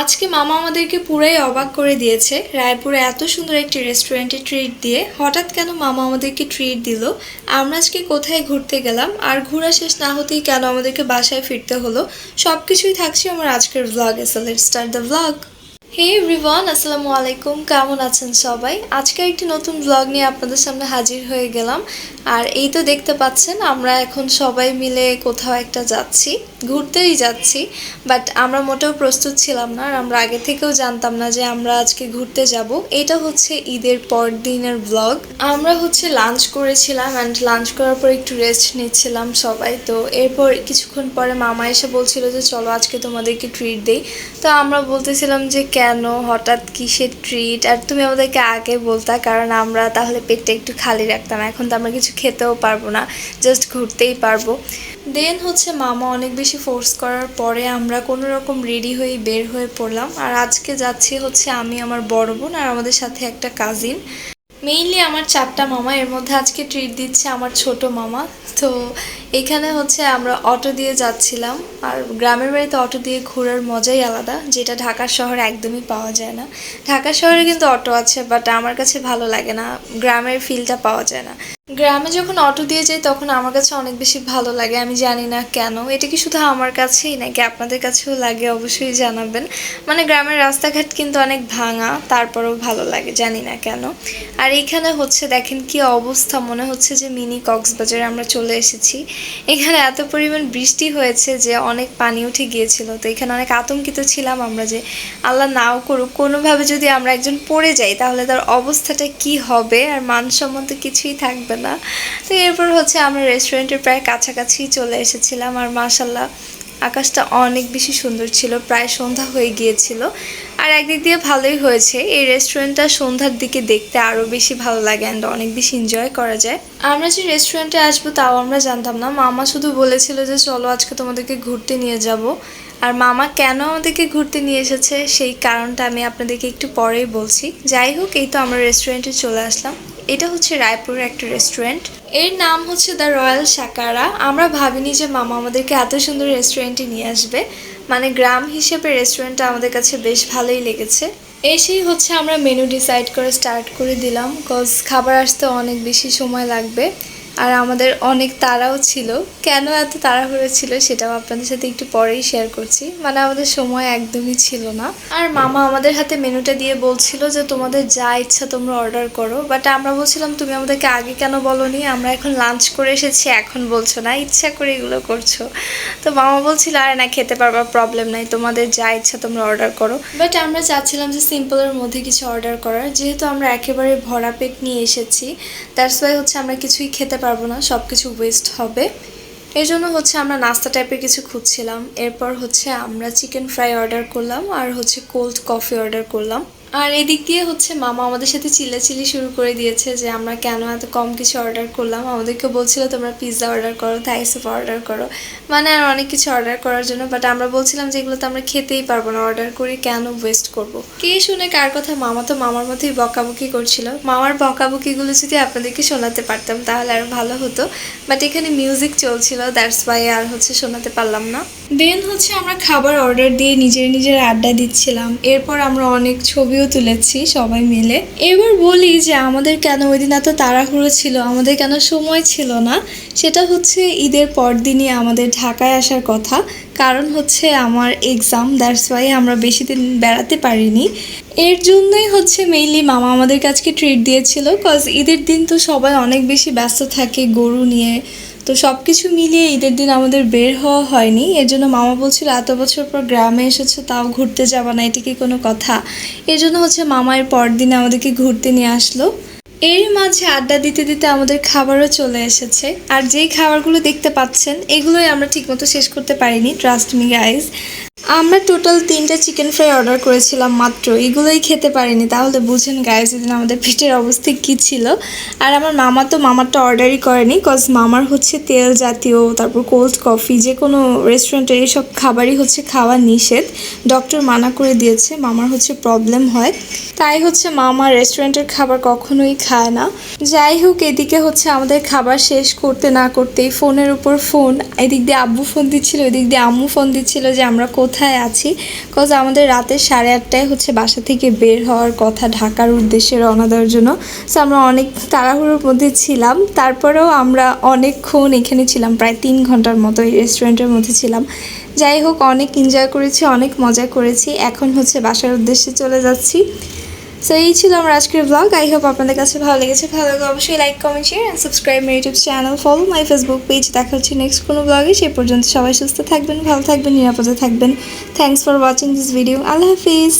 আজকে মামা আমাদেরকে পুরাই অবাক করে দিয়েছে। রায়পুরে এত সুন্দর একটি রেস্টুরেন্টে ট্রিট দিয়ে হঠাৎ কেন মামা আমাদেরকে ট্রিট দিল? আমরা আজকে কোথায় ঘুরতে গেলাম? আর ঘোরা শেষ না হতেই কেন আমাদেরকে বাসায় ফিরতে হলো? সব কিছুই থাকছে আমার আজকের ব্লগ এসে let start the vlog hey everyone আসসালামু আলাইকুম। কেমন আছেন সবাই? আজকে একটি নতুন ব্লগ নিয়ে আপনাদের সামনে হাজির হয়ে গেলাম। আর এই তো দেখতে পাচ্ছেন, আমরা এখন সবাই মিলে কোথাও একটা যাচ্ছি, ঘুরতেই যাচ্ছি। বাট আমরা মোটেও প্রস্তুত ছিলাম না, আর আমরা আগে থেকেও জানতাম না যে আমরা আজকে ঘুরতে যাব। এটা হচ্ছে ঈদের পর দিনের ব্লগ আমরা হচ্ছে লাঞ্চ করেছিলাম অ্যান্ড লাঞ্চ করার পর একটু রেস্ট নিচ্ছিলাম সবাই। তো এরপর কিছুক্ষণ পরে মামা এসে বলছিল যে, চলো আজকে তোমাদেরকে ট্রিট দেই। তো আমরা বলতেছিলাম যে কেন? হঠাৎ কিসের ট্রিট আর তুমি আমাদেরকে আগে বলতা, কারণ আমরা তাহলে পেটটা একটু খালি রাখতাম। এখন তো আমরা কিছু খেতেও পারব না জাস্ট ঘুরতেই পারব। দেন হচ্ছে মামা অনেক বেশি ফোর্স করার পরে আমরা কোনো রকম রেডি হয়ে বের হয়ে পড়লাম। আর আজকে যাচ্ছি হচ্ছে আমি, আমার বড় বোন আর আমাদের সাথে একটা কাজিন মেইনলি আমার চারটা মামা, এর মধ্যে আজকে ট্রিট দিচ্ছে আমার ছোট মামা। তো এখানে হচ্ছে আমরা অটো দিয়ে যাচ্ছিলাম, আর গ্রামের বাড়িতে অটো দিয়ে ঘোরার মজাই আলাদা, যেটা ঢাকার শহরে একদমই পাওয়া যায় না। ঢাকা শহরে কিন্তু অটো আছে বাট আমার কাছে ভালো লাগে না, গ্রামের ফিলটা পাওয়া যায় না। গ্রামে যখন অটো দিয়ে যাই, তখন আমার কাছে অনেক বেশি ভালো লাগে। আমি জানি না কেন। এটা কি শুধু আমার কাছেই, নাকি আপনাদের কাছেও লাগে? অবশ্যই জানাবেন। মানে গ্রামের রাস্তাঘাট কিন্তু অনেক ভাঙা, তারপরেও ভালো লাগে, জানি না কেন। আর এইখানে হচ্ছে, দেখেন কি অবস্থা। মনে হচ্ছে যে মিনি কক্সবাজারে আমরা চলে এসেছি। এখানে এত পরিমাণ বৃষ্টি হয়েছে যে অনেক পানি উঠে গিয়েছিল। তো এখানে অনেক আতঙ্কিত ছিলাম আমরা যে, আল্লাহ নাও করুক। কোনোভাবে যদি আমরা একজন পড়ে যাই, তাহলে তার অবস্থাটা কি হবে? আর মানসম্মত কিছুই থাকবে না। তো এরপর হচ্ছে আমরা রেস্টুরেন্টের প্রায় কাছাকাছি চলে এসেছিলাম আর মাসাল্লাহ আকাশটা অনেক বেশি সুন্দর ছিল, প্রায় সন্ধ্যা হয়ে গিয়েছিল। আর একদিক দিয়ে ভালোই হয়েছে, এই রেস্টুরেন্টটা সন্ধ্যার দিকে দেখতে আরও বেশি ভালো লাগে অ্যান্ড অনেক বেশি এনজয় করা যায়। আমরা যে রেস্টুরেন্টে আসব তাও আমরা জানতাম না, মামা শুধু বলেছিল যে চলো আজকে তোমাদেরকে ঘুরতে নিয়ে যাব। আর মামা কেন আমাদেরকে ঘুরতে নিয়ে এসেছে সেই কারণটা আমি আপনাদেরকে একটু পরেই বলছি। যাই হোক, এই তো আমরা রেস্টুরেন্টে চলে আসলাম। এটা হচ্ছে রায়পুরের একটা রেস্টুরেন্টের নাম হচ্ছে দ্য রয়্যাল সাকারা আমরা ভাবিনি যে মামা আমাদেরকে এত সুন্দর রেস্টুরেন্টে নিয়ে আসবে। মানে গ্রাম হিসেবে রেস্টুরেন্টটা আমাদের কাছে বেশ ভালোই লেগেছে। এসেই হচ্ছে আমরা মেনু ডিসাইড করে স্টার্ট করে দিলাম। কজ খাবার আসতে অনেক বেশি সময় লাগবে। আর আমাদের অনেক তাড়াও ছিল। কেন এত তাড়াহুড়ো ছিল সেটাও আপনাদের সাথে একটু পরেই শেয়ার করছি। মানে আমাদের সময় একদমই ছিল না। আর মামা আমাদের হাতে মেনুটা দিয়ে বলছিল যে, তোমাদের যা ইচ্ছা তোমরা অর্ডার করো। বাট আমরা বলছিলাম, তুমি আমাদেরকে আগে কেন বলনি? আমরা এখন লাঞ্চ করে এসেছি, এখন বলছো না। ইচ্ছা করে এগুলো করছ। তো মামা বলছিল, আর না, খেতে পারবা প্রবলেম নাই। তোমাদের যা ইচ্ছা তোমরা অর্ডার করো। বাট আমরা চাচ্ছিলাম যে সিম্পলের মধ্যে কিছু অর্ডার করার। যেহেতু আমরা একেবারে ভরা পেট নিয়ে এসেছি দ্যাটস ওয়াই হচ্ছে আমরা কিছুই খেতে পারব না সব কিছু ওয়েস্ট হবে। এই জন্য হচ্ছে আমরা নাস্তা টাইপের কিছু খুঁজছিলাম। এরপর হচ্ছে আমরা চিকেন ফ্রাই অর্ডার করলাম আর হচ্ছে কোল্ড কফি অর্ডার করলাম। আর এদিক দিয়ে হচ্ছে মামা আমাদের সাথে চিল্লাচিল্লি শুরু করে দিয়েছে যে আমরা কেন এত কম কিছু অর্ডার করলাম। আমাদেরকে বলছিল, তোমরা পিৎজা অর্ডার করো থাই স্যুপ অর্ডার করো। মানে আর অনেক কিছু অর্ডার করার জন্য বাট আমরা বলছিলাম যে এগুলো তো আমরা খেতেই পারব না অর্ডার করে, কেন ওয়েস্ট করব। কে শুনে কার কথা, মামা তো মামার মতোই বকাবকি করছিল। মামার বকাবকিগুলো যদি আপনাদেরকে শোনাতে পারতাম, তাহলে আরও ভালো হতো। বাট এখানে মিউজিক চলছিল দ্যাটস ওয়াই আর হচ্ছে শোনাতে পারলাম না। দেন হচ্ছে আমরা খাবার অর্ডার দিয়ে নিজের নিজের আড্ডা দিচ্ছিলাম। এরপর আমরা অনেক ছবিও তুলেছি সবাই মিলে। এবার বলি যে আমাদের কেন ওই দিন এত তাড়াহুড়ো ছিল, আমাদের কেন সময় ছিল না? সেটা হচ্ছে ঈদের পরদিনই আমাদের ঢাকায় আসার কথা। কারণ হচ্ছে আমার এক্সাম দ্যাটস ওয়াই আমরা বেশি দিন বেড়াতে পারিনি। এর জন্যই হচ্ছে মেইনলি মামা আমাদের কাছকে ট্রিট দিয়েছিল কজ ঈদের দিন তো সবাই অনেক বেশি ব্যস্ত থাকে গরু নিয়ে। তো সব কিছু মিলিয়ে ঈদের দিন আমাদের বের হওয়া হয়নি। এর জন্য মামা বলছিল, এত বছর পর গ্রামে এসেছ, তাও ঘুরতে যাবা না, এটি কি কোনো কথা? এর জন্য হচ্ছে মামার পরদিন পর দিন আমাদেরকে ঘুরতে নিয়ে আসলো। এর মাঝে আড্ডা দিতে দিতে আমাদের খাবারও চলে এসেছে। আর যেই খাবারগুলো দেখতে পাচ্ছেন, এগুলোই আমরা ঠিকমতো শেষ করতে পারিনি ট্রাস্ট মি গাইজ আমরা টোটাল তিনটা চিকেন ফ্রাই অর্ডার করেছিলাম মাত্র, এগুলোই খেতে পারিনি। তাহলে বুঝেন গায়ে সেদিন আমাদের পেটের অবস্থা কী ছিল। আর আমার মামা তো মামারটা অর্ডারই করেনি কজ মামার হচ্ছে তেল জাতীয়, তারপর কোল্ড কফি যে কোনো রেস্টুরেন্টে এইসব খাবারই হচ্ছে খাওয়া নিষেধ। ডক্টর মানা করে দিয়েছে, মামার হচ্ছে প্রবলেম হয়। তাই হচ্ছে মামা রেস্টুরেন্টের খাবার কখনোই খায় না। যাই হোক, এদিকে হচ্ছে আমাদের খাবার শেষ করতে না করতেই ফোনের উপর ফোন, এদিক দিয়ে আব্বু ফোন দিচ্ছিল, এদিক দিয়ে আম্মু ফোন দিচ্ছিল যে আমরা কোথায় আছি। বিকজ আমাদের রাতের সাড়ে আটটায় হচ্ছে বাসা থেকে বের হওয়ার কথা ঢাকার উদ্দেশ্যে রওনা দেওয়ার জন্য। সো আমরা অনেক তাড়াহুড়োর মধ্যে ছিলাম। তারপরেও আমরা অনেকক্ষণ এখানে ছিলাম, প্রায় তিন ঘণ্টার মতো এই রেস্টুরেন্টের মধ্যে ছিলাম। যাই হোক, অনেক এনজয় করেছি, অনেক মজা করেছি। এখন হচ্ছে বাসার উদ্দেশ্যে চলে যাচ্ছি। সো এই ছিল আমার আজকের ব্লগ আই হোপ আপনাদের কাছে ভালো লেগেছে। ভালো লাগে অবশ্যই like comment share and subscribe my YouTube channel follow my Facebook page দেখা হচ্ছে নেক্সট কোনো ব্লগে সেই পর্যন্ত সবাই সুস্থ থাকবেন, ভালো থাকবেন, নিরাপদে থাকবেন। Thanks for watching this video Allah Hafiz.